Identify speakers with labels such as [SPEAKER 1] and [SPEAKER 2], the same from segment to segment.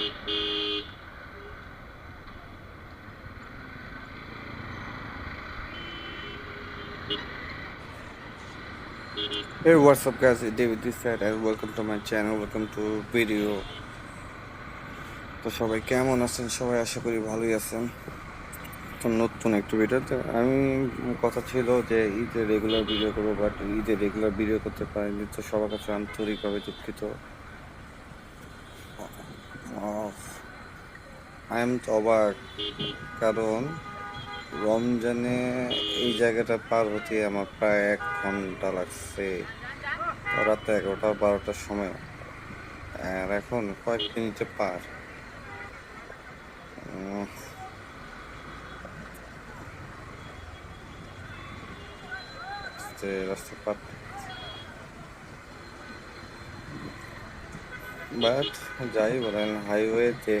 [SPEAKER 1] Hey, what's up, guys? It's David this side, and welcome to my channel. Welcome to video. তো সবাই কেমন আছেন সবাই আশা করি ভালোই আছেন তো নতুন একটু ভিডিওতে আমি কথা ছিল যে ঈদে রেগুলার ভিডিও করব বাট ঈদে রেগুলার ভিডিও করতে পারিনি তো সবার কাছে আন্তরিকভাবে দুঃখিত আই এম তো অবাক কারণ রমজানে এই জায়গাটা পার হতে আমার প্রায় এক ঘণ্টা লাগছে। রাত এগারোটা, বারোটার সময়। আর এখন কয়েক মিনিটে পার। রাস্তা পার। বাট যাই বলেন হাইওয়েতে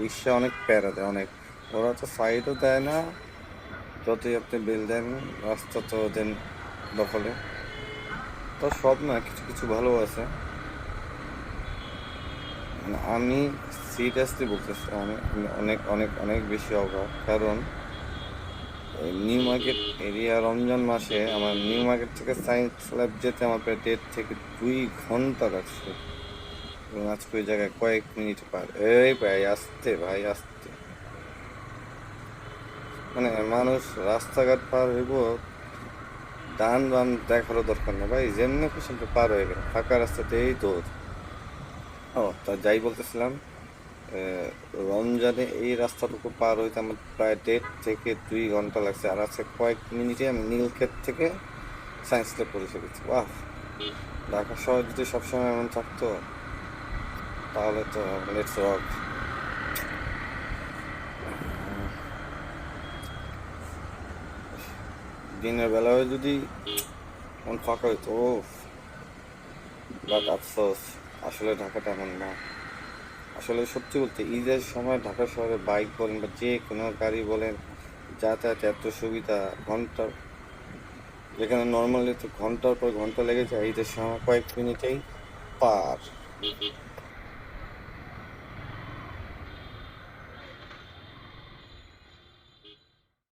[SPEAKER 1] রিক্সা অনেক প্যারা দেয়, অনেক। ওরা তো সাইডও দেয় না, যতই আপনি বিল দেন, রাস্তা তো দেন দখলে। তো সব না, কিছু কিছু ভালো আছে। মানে আমি সিরিয়াসলি বলতেছি আমি অনেক অনেক অনেক বেশি অভাব কারণ নিউ মার্কেট এরিয়া রমজান মাসে আমার নিউ মার্কেট থেকে সায়েন্স ল্যাব যেতে আমার প্রায় দেড় থেকে দুই ঘণ্টা লাগছে। এবং আজকে ওই জায়গায় কয়েক মিনিট পার। এই ভাই, আসতে ভাই, আসতে। মানে মানুষ রাস্তাঘাট পার হইব ডান বাম দেখারও দরকার নেই ভাই। যেমনি খুশি পার হয়ে গেল ফাঁকা রাস্তাতেই দৌড় ও, তা যাই বলতেছিলাম। রমজানে এই রাস্তাটুকু পার হইতে আমার প্রায় দেড় থেকে দুই ঘণ্টা লাগছে। আর আছে কয়েক মিনিটে আমি নীলক্ষেত থেকে সায়েন্স ল্যাব পৌঁছে গেছি বাহ! ঢাকা শহর যদি সবসময় এমন থাকতো, তাহলে তো লেটস রক। দিনের বেলায় যদি মন ফাঁকা হইতো বাট আফসোস, আসলে ঢাকাটা এমন না। আসলে সত্যি বলতে, ঈদের সময় ঢাকা শহরে বাইক বলেন বা যে কোনো গাড়ি বলেন, যাতায়াত এত সুবিধা ঘণ্টা যেখানে নর্মালি তো ঘণ্টার পর ঘণ্টা লেগে যায়, ঈদের সময় কয়েক মিনিটেই পার।